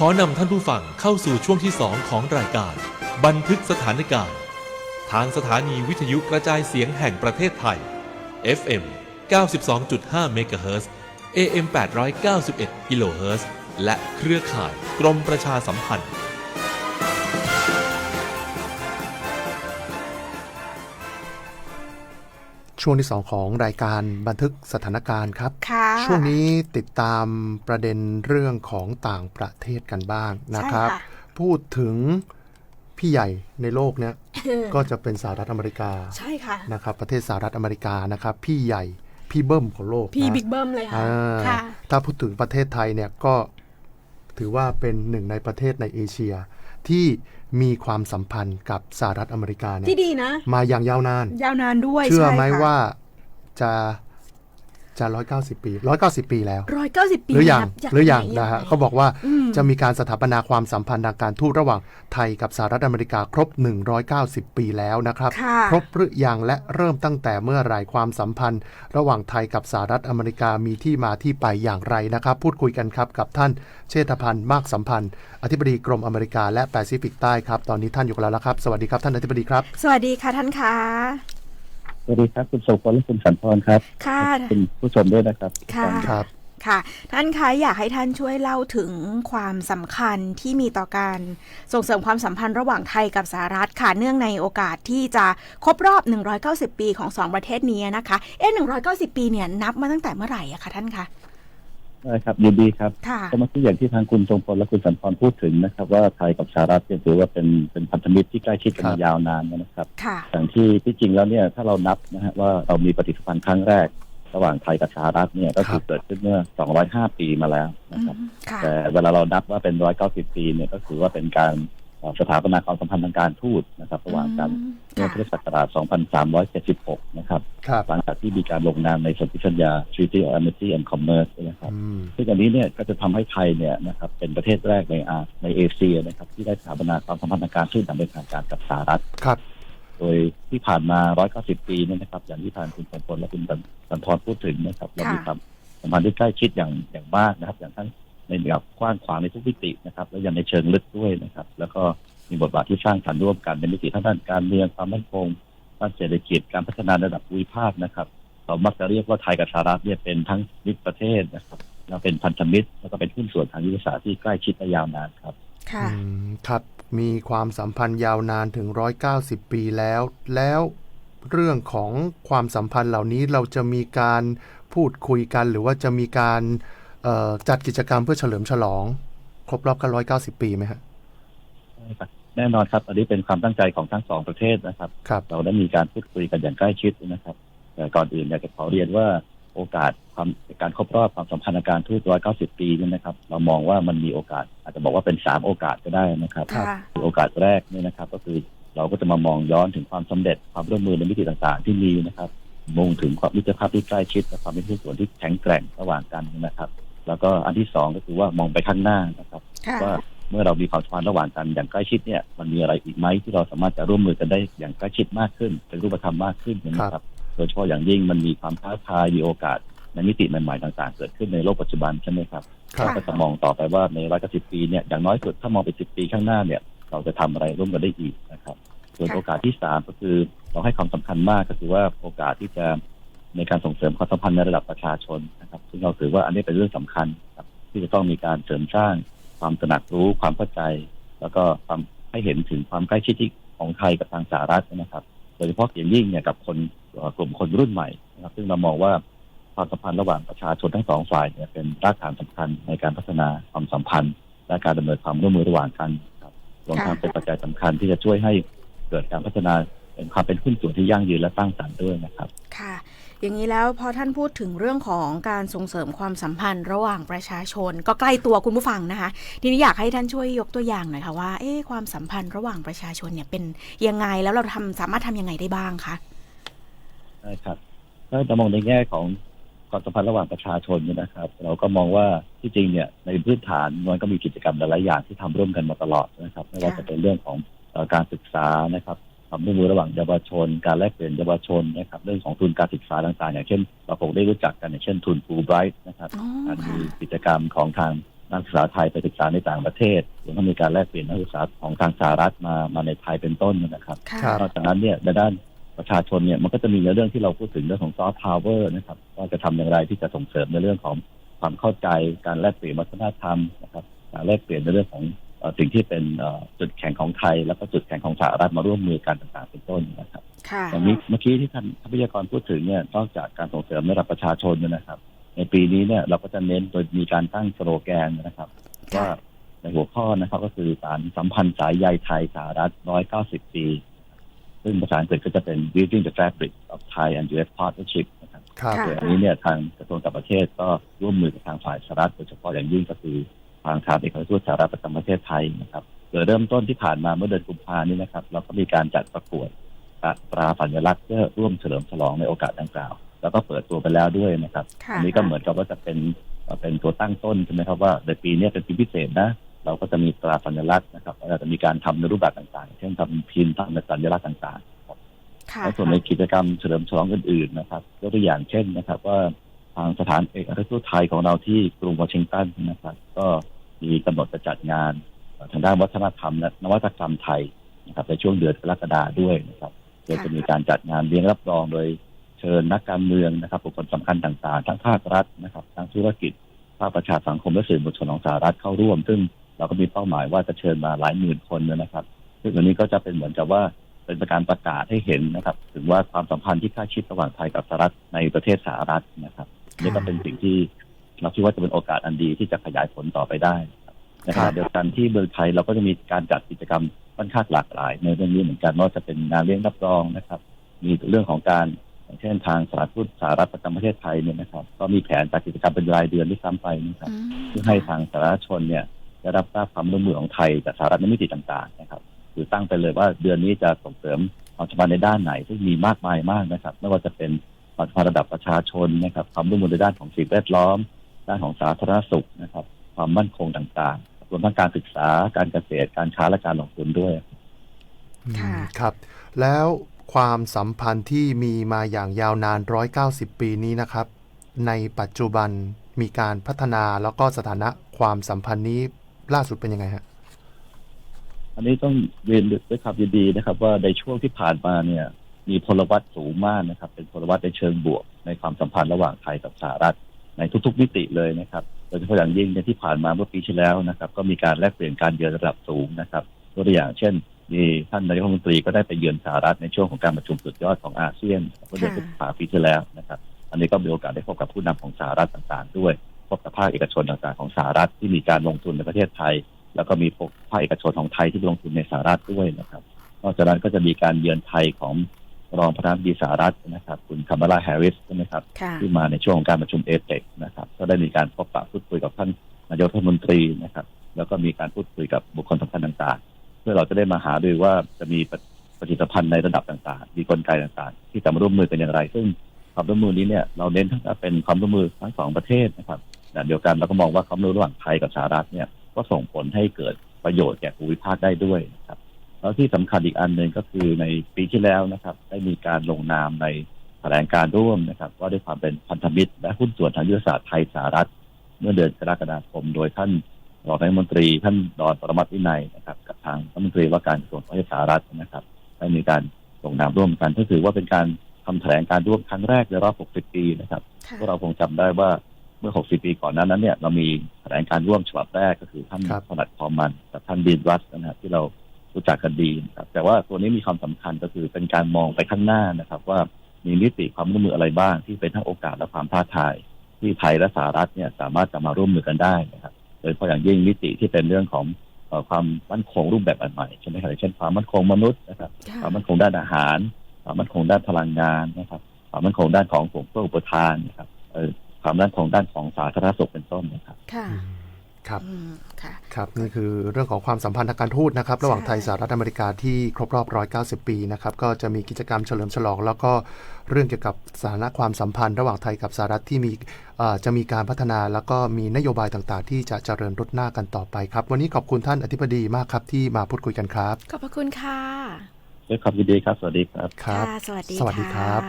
ขอนำท่านผู้ฟังเข้าสู่ช่วงที่ 2 ของรายการ บันทึกสถานการณ์ ทางสถานีวิทยุกระจายเสียงแห่งประเทศไทย FM 92.5 เมกะเฮิรตซ์ AM 891 กิโลเฮิรตซ์ และเครือข่ายกรมประชาสัมพันธ์ ช่วงที่ 2 ของรายการบันทึกสถานการณ์ครับค่ะช่วงนี้ติดตามประเด็นเรื่องของต่างประเทศกันบ้างนะครับใช่ค่ะพูดถึงพี่ใหญ่ในโลกเนี้ยก็จะเป็นสหรัฐอเมริกาใช่ค่ะนะครับ ประเทศสหรัฐอเมริกานะครับ พี่ใหญ่พี่เบิ้มของโลกพี่นะบิ๊กเบิ้มเลยค่ะอ่าค่ะถ้าพูดถึงประเทศไทยเนี่ยก็ถือว่าเป็นหนึ่งในประเทศในเอเชีย ที่มีความสัมพันธ์กับสหรัฐอเมริกาเนี่ยที่ดีนะ มาอย่างยาวนาน ยาวนานด้วยเชื่อไหมใค่ะว่าจะ จะร้อยเก้าสิบปีร้อยเก้าสิบปีแล้วร้อยเก้าสิบปีหรือยังนับจากหรือยังไหนะฮะงไงเขาบอกว่าอืมจะมีการสถาปนาความสัมพันธ์ทางการทูตระหว่างไทยกับสหรัฐอเมริกาครบ 190 ปีแล้วนะครับค่ะครบหรือยังและเริ่มตั้งแต่เมื่อไหรความสัมพันธ์ ระหว่างไทยกับสหรัฐอเมริกามีที่มาที่ไปอย่างไรนะครับ พูดคุยกันครับกับท่านเชษฐพันธ์มากสัมพันธ์ อธิบดีกรมอเมริกาและแปซิฟิกใต้ครับตอนนี้ท่านอยู่กับเราแล้วครับ สวัสดีครับท่านอธิบดีครับ สวัสดีค่ะท่านคะ สวัสดีครับ คุณโสพลและคุณสันพรครับค่ะคุณผู้ชมด้วยนะครับค่ะครับ ค่ะ ท่านคะอยากให้ท่านช่วยเล่าถึงความสำคัญที่มีต่อการส่งเสริมความสัมพันธ์ระหว่างไทยกับสหรัฐค่ะเนื่องในโอกาสที่จะครบรอบ 190 ปีของสองประเทศนี้นะคะ เอ๊ะ190 ปีเนี่ยนับมาตั้งแต่เมื่อไหร่อะคะท่านคะ ได้ครับยินดีครับค่ะ ก็เมื่อกี้อย่างที่ทางคุณทรงพลและคุณสันพรพูดถึงนะครับ ว่าไทยกับสหรัฐเนี่ยถือว่าเป็นเป็นพันธมิตรที่ใกล้ชิดกันครัมาบยาวนานนะครับ ค่ะ อย่างที่ที่จริงแล้วเนี่ยถ้าเรานับนะฮะว่าเรามีปฏิสัมพันธ์ครั้งแรก ระหว่างไทยกับสหรัฐเนี่ยก็คือเกิดขึ้นเมื่อ 205 ปีมาแล้วอืนะครับมค่ะ แต่เวลาเรานับว่าเป็น 190 ปีเนี่ยก็คือว่าเป็นการเอ่อ สถาปนาความสัมพันธ์ทางการทูตนะครับ ระหว่างกันอืมเมื่อค่ะพุทธศักราช 2376 นะครับครับ หลังจากที่มีการลงนามในสนธิสัญญา Treaty of Amity and Commerce นะครับอืมซึ่งอันนี้เนี่ยก็จะทำให้ไทยเนี่ยนะครับเป็นประเทศแรกในอาในเอเชียนะครับที่ได้สถาปนาความสัมพันธ์ทางการทูตอย่างเป็นทางการกับสหรัฐครับโดยที่ผ่านมา 190 ปีเนี่ยนะครับ อย่างที่ทางคุณสมพลและคุณสันพรพูดถึงนะครับ เรามีความสัมพันธ์ที่ใกล้ชิดอย่างอย่างมากนะครับ อย่างทั้ง ในแบบกว้างขวางในทุกมิตินะครับ แล้วยังในเชิงลึกด้วยนะครับ แล้วก็มีบทบาทที่สร้างสรรค์ร่วมกันในมิติทั้งด้านการเมืองความมั่นคงด้านเศรษฐกิจการพัฒนาระดับภูมิภาคนะครับเรามักจะเรียกว่าไทยกับสหรัฐเนี่ยเป็นทั้งมิตรประเทศนะครับแล้วเป็นพันธมิตรแล้วก็เป็นหุ้นส่วนทางยุทธศาสตร์ที่ใกล้ชิดและยาวนานครับค่ะครับมีความสัมพันธ์ยาวนานถึง 190 ปีแล้ว แล้วเรื่องของความสัมพันธ์เหล่านี้เราจะมีการพูดคุยกัน หรือว่าจะมีการ จัดกิจกรรมเพื่อเฉลิมฉลอง ครบรอบกัน190 ปีไหมฮะแน่นอนครับ อันนี้เป็นความตั้งใจของทั้งสองประเทศนะครับ ครับ เราได้มีการพูดคุยกันอย่างใกล้ชิดนะครับ แต่ก่อนอื่นอยากจะขอเรียนว่าโอกาสความการครบรอบความสัมพันธ์ทางการทูต190 ปีเนี่ยนะครับ เรามองว่ามันมีโอกาส อาจจะบอกว่าเป็น 3 โอกาสก็ได้นะครับค่ะ โอกาสแรกเนี่ยนะครับ ก็คือเราก็จะมามองย้อนถึงความสำเร็จความร่วมมือในมิติต่างๆ ที่มีนะครับมุ่งถึงความมิตรภาพที่ใกล้ชิดและความเป็นผู้นส่วนที่แข็งแกร่งระหว่างกันนะครับ แล้วก็อันที่สองก็คือว่ามองไปข้างหน้านะครับค่ะว่าเมื่อเรามีความสัมพันธ์ระหว่างกันอย่างใกล้ชิดเนี่ย มันมีอะไรอีกไหมที่เราสามารถจะร่วมมือกันได้อย่างใกล้ชิดมากขึ้น เป็นรูปธรรมมากขึ้นนะครับ โดยเฉพาะอย่างยิ่งมันมีความท้าทายมีโอกาสในมิติใหม่ๆต่างๆ เกิดขึ้นในโลกปัจจุบันใช่ไหมครับครับเราก็จะมองต่อไปว่าในร้อยกสิบปีเนี่ยอย่างน้อยสุดถ้ามองไปสิบปีข้างหน้าเนี่ย เราจะทำอะไรร่วมกันได้อีกนะครับ ส่วนค่ะโอกาสที่สามก็คือเราให้ความสำคัญมากก็คือว่าโอกาสที่จะ ในการส่งเสริมความสัมพันธ์ในระดับประชาชนนะครับ ซึ่งเราถือว่าอันนี้เป็นเรื่องสำคัญครับที่จะต้องมีการเสริมสร้างความตระหนักรู้ความเข้าใจ แล้วก็ความให้เห็นถึงความใกล้ชิดที่ของไทยกับทางสหรัฐนะครับ โดยเฉพาะอย่างยิ่งเนี่ยกับคนกลุ่มคนรุ่นใหม่นะครับ ซึ่งเรามองว่าความสัมพันธ์ระหว่างประชาชนทั้งสองฝ่ายเนี่ยเป็นรากฐานสำคัญในการพัฒนาความสัมพันธ์ และการดำเนินความร่วมมือระหว่างกันครับรวมทั้งเป็นปัจจัยสำคัญที่จะช่วยให้เกิดการพัฒนาเป็นความเป็นหุ้นส่วนที่ยั่งยืนและสร้างสรรค์ด้วยนะครับ ค่ะ อย่างนี้แล้วพอท่านพูดถึงเรื่องของการส่งเสริมความสัมพันธ์ระหว่างประชาชน ก็ใกล้ตัวคุณผู้ฟังนะคะทีนี้อยากให้ท่านช่วยยกตัวอย่างหน่อยค่ะว่าเอ๊ความสัมพันธ์ระหว่างประชาชนเนี่ยเป็นยังไงแล้วเราทำสามารถทำยังไงได้บ้างคะใช่ครับถ้าจะมองในแง่ของความสัมพันธ์ระหว่างประชาชนเนี่ยนะครับ เราก็มองว่าที่จริงเนี่ยในพื้นฐานมันก็มีกิจกรรมหลายๆอย่างที่ทำร่วมกันมาตลอดนะครับไม่ว่าจะเป็นเรื่องของการศึกษานะครับ ความร่วมมือระหว่างเยาวชน การแลกเปลี่ยนเยาวชนนะครับเรื่องของทุนการศึกษาต่างๆอย่างเช่นเราคงได้รู้จักกันอย่างเช่นทุนฟูไบรท์นะครับอ๋อการค่ะมีกิจกรรมของทางนักศึกษาไทยไปศึกษาในต่างประเทศรวมทั้งมีการแลกเปลี่ยนนักศึกษาของทางสหรัฐมามาในไทยเป็นต้นนะครับค่ะครับนอกจากนั้นเนี่ยในด้านประชาชนเนี่ยมันก็จะมีในเรื่องที่เราพูดถึงเรื่องของซอฟต์พาวเวอร์นะครับว่าจะทำอย่างไรที่จะส่งเสริมในเรื่องของความเข้าใจการแลกเปลี่ยนวัฒนธรรมนะครับการแลกเปลี่ยนในเรื่องของเอ่อ สิ่งที่เป็นเอ่อจุดแข็งของไทย แล้วก็จุดแข็งของสหรัฐมาร่วมมือกันต่างๆเป็นต้นนะครับค่ะอย่างนี้เมื่อกี้ที่ท่านทรัพยากรพูดถึงเนี่ยนอกจากการส่งเสริมระดับประชาชนเนี่ยนะครับ ในปีนี้เนี่ยเราก็จะเน้นโดยมีการตั้งสโลแกนนะครับค่ะว่าในหัวข้อนะครับก็คือสารสัมพันธ์สายใยไทยสหรัฐ190ปี ซึ่งภาษาอังกฤษก็จะเป็น Weaving the Fabric of Thai and US Partnership นะครับครับค่ะโดยอันนี้เนี่ยทางกระทรวงต่างประเทศก็ร่วมมือกับทางฝ่ายสหรัฐโดยเฉพาะอย่างยิ่งก็คือ ทางสถานเอกอัครราชทูตสหรัฐประจำประเทศไทยนะครับโดยเริ่มต้นที่ผ่านมาเมื่อเดือนกุมภานี้นะครับ เราก็มีการจัดประกวดตราสัญลักษณ์เพื่อร่วมเฉลิมฉลองในโอกาสดังกล่าว แล้วก็เปิดตัวไปแล้วด้วยนะครับค่ะอันนี้ก็เหมือนกับว่าจะเป็นเอ่อเป็นตัวตั้งต้นใช่ไหมครับว่าในปีนี้เป็นปีพิเศษนะเราก็จะมีตราสัญลักษณ์นะครับแล้วเราจะมีการทำในรูปแบบต่างๆ เช่นทำพิมพ์ทำในสัญลักษณ์ต่างๆค่ะและส่วนในกิจกรรมเฉลิมฉลองอื่นๆนะครับยกตัวอย่างเช่นนะครับว่าทางสถานเอกอัครราชทูตไทยของเราที่กรุงวอชิงตันนะครับ ก็ มีกำหนดจะจัดงานทางด้านวัฒนธรรมและนวัตกรรมไทยนะครับในช่วงเดือนกรกฎาด้วยนะครับโดยจะมีการจัดงานเลี้ยงรับรองโดยเชิญนักการเมืองนะครับบุคคลสำคัญต่างๆ ทั้งภาครัฐนะครับทั้งธุรกิจภาคประชาสังคมและสื่อมวลชนของสหรัฐเข้าร่วม ซึ่งเราก็มีเป้าหมายว่าจะเชิญมาหลายหมื่นคนนะครับ ซึ่งอันนี้ก็จะเป็นเหมือนกับว่าเป็นการประกาศให้เห็นนะครับ ถึงว่าความสัมพันธ์ที่ใกล้ชิดระหว่างไทยกับสหรัฐในประเทศสหรัฐนะครับนี่ก็เป็นสิ่งที่ เราคิดว่าจะเป็นโอกาสอันดีที่จะขยายผลต่อไปได้นะครับในขณะเดียวกันที่เมืองไทยเราก็จะมีการจัดกิจกรรมค่อนข้างหลากหลาย ในเรื่องนี้เหมือนกันไม่ว่าจะเป็นงานเลี้ยงรับรองนะครับ มีเรื่องของการอย่างเช่นทางสถานทูตสหรัฐประจำประเทศไทยเนี่ยนะครับ ก็มีแผนจัดกิจกรรมเป็นรายเดือนที่ซ้ำไปนะครับอืมเพื่อให้ทางสาธารณชนเนี่ยได้รับทราบความร่วมมือของไทยจากสหรัฐในมิติต่างๆนะครับคือตั้งไปเลยว่าเดือนนี้จะส่งเสริมความสัมพันธ์ในด้านไหนซึ่งมีมากมายมากนะครับ ไม่ว่าจะเป็นความสัมพันธ์ระดับประชาชนนะครับความร่วมมือในด้านของสิ่งแวดล้อม ด้านของสาธารณสุขนะครับ ความมั่นคงต่างๆรวมทั้งการศึกษาการเกษตรการค้าและการลงทุนด้วยค่ะอืมครับ แล้วความสัมพันธ์ที่มีมาอย่างยาวนาน 190 ปีนี้นะครับ ในปัจจุบันมีการพัฒนาแล้วก็สถานะความสัมพันธ์นี้ล่าสุดเป็นยังไงฮะอันนี้ต้องเรียนด้วยความยินดีนะครับ ว่าในช่วงที่ผ่านมาเนี่ย มีพลวัตสูงมากนะครับ เป็นพลวัตในเชิงบวก ในความสัมพันธ์ระหว่างไทยกับสหรัฐ ในทุกๆมิติเลยนะครับโดยเฉพาะอย่างยิ่งในที่ผ่านมาเมื่อปีที่แล้วนะครับ ก็มีการแลกเปลี่ยนการเยือนระดับสูงนะครับตัวอย่างเช่นมีท่านนายกรัฐมนตรีก็ได้ไปเยือนสหรัฐในช่วงของการประชุมสุดยอดของอาเซียนเมื่อเดือนพฤษภาปีที่แล้วนะครับ อันนี้ก็มีโอกาสได้พบกับผู้นำของสหรัฐต่างๆ ด้วยพบกับภาคเอกชนต่างๆของสหรัฐที่มีการลงทุนในประเทศไทย แล้วก็มีพวกภาคเอกชนของไทยที่ลงทุนในสหรัฐด้วยนะครับ นอกจากนั้นก็จะมีการเยือนไทยของ รองประธานาธิบดีสหรัฐนะครับ คุณคามาลาแฮร์ริสใช่ไหมครับค่ะที่มาในช่วงของการประชุมเอเปกนะครับ ก็ได้มีการพบปะพูดคุยกับท่านนายกรัฐมนตรีนะครับ แล้วก็มีการพูดคุยกับบุคคลสำคัญต่างๆ เพื่อเราจะได้มาหาดูว่าจะมีปฏิปฏิสัมพันธ์ในระดับต่างๆ มีกลไกต่างๆ ที่จะมาร่วมมือกันอย่างไร ซึ่งความร่วมมือนี้เนี่ยเราเน้นทั้งเป็นความร่วมมือทั้งสองประเทศนะครับแต่เดียวกันเราก็มองว่าความร่วมมือระหว่างไทยกับสหรัฐเนี่ยก็ส่งผลให้เกิดประโยชน์แก่ภูมิภาคได้ด้วยนะครับ แล้วที่สำคัญอีกอันหนึ่งก็คือในปีที่แล้วนะครับ ได้มีการลงนามในแถลงการร่วมนะครับ ว่าด้วยความเป็นพันธมิตร และหุ้นส่วนทางยุทธศาสตร์ไทยสหรัฐ เมื่อเดือนกรกฎาคมโดยท่านรองนายกรัฐมนตรี ท่านดอนปรมัตถ์วินัยนะครับกับทางรัฐมนตรีว่าการกระทรวงต่างประเทศสหรัฐนะครับ ได้มีการลงนามร่วมกันก็ถือว่าเป็นการทำแถลงการร่วมครั้งแรกในรอบ 60 ปีนะครับค่ะพวกเราคงจำได้ว่าเมื่อ 60 ปีก่อนหนั้นนั้นเนี่ยเรามีแถลงการร่วมฉบับแรกก็คือท่านครับถนัดพอมันกับท่านดีนรัสนะครับที่เรา รู้จักกันดีนะครับแต่ว่าตัวนี้มีความสำคัญก็คือเป็นการมองไปข้างหน้านะครับ ว่ามีมิติความร่วมมืออะไรบ้าง ที่เป็นทั้งโอกาสและความท้าทาย ที่ไทยและสหรัฐเนี่ยสามารถจะมาร่วมมือกันได้นะครับ โดยเฉพาะอย่างยิ่งมิติที่เป็นเรื่องของเอ่อความมั่นคงรูปแบบอันใหม่ใช่ไหมครับอย่างเช่นความมั่นคงมนุษย์นะครับค่ะความมั่นคงด้านอาหาร ความมั่นคงด้านพลังงานนะครับ ความมั่นคงด้านของกลุ่มเพื่ออุปทานนะครับเอ่อความมั่นคงด้านของสาธารณสุขเป็นต้นนะครับ ค่ะอืมครับอืมค่ะครับนี่คือเรื่องของความสัมพันธ์ทางการทูตนะครับระหว่างใช่ไทยสหรัฐอเมริกาที่ครบรอบ 190 ปีนะครับก็จะมีกิจกรรมเฉลิมฉลอง แล้วก็เรื่องเกี่ยวกับสถานะความสัมพันธ์ ระหว่างไทยกับสหรัฐที่มีเอ่อจะมีการพัฒนาแล้วก็มีนโยบายต่างๆ ที่จะเจริญรุดหน้ากันต่อไปครับ วันนี้ขอบคุณท่านอธิบดีมากครับที่มาพูดคุยกันครับ ขอบพระคุณค่ะด้วยความยินดีครับ สวัสดีครับครับค่ะสวัสดีสวัสดีครับะ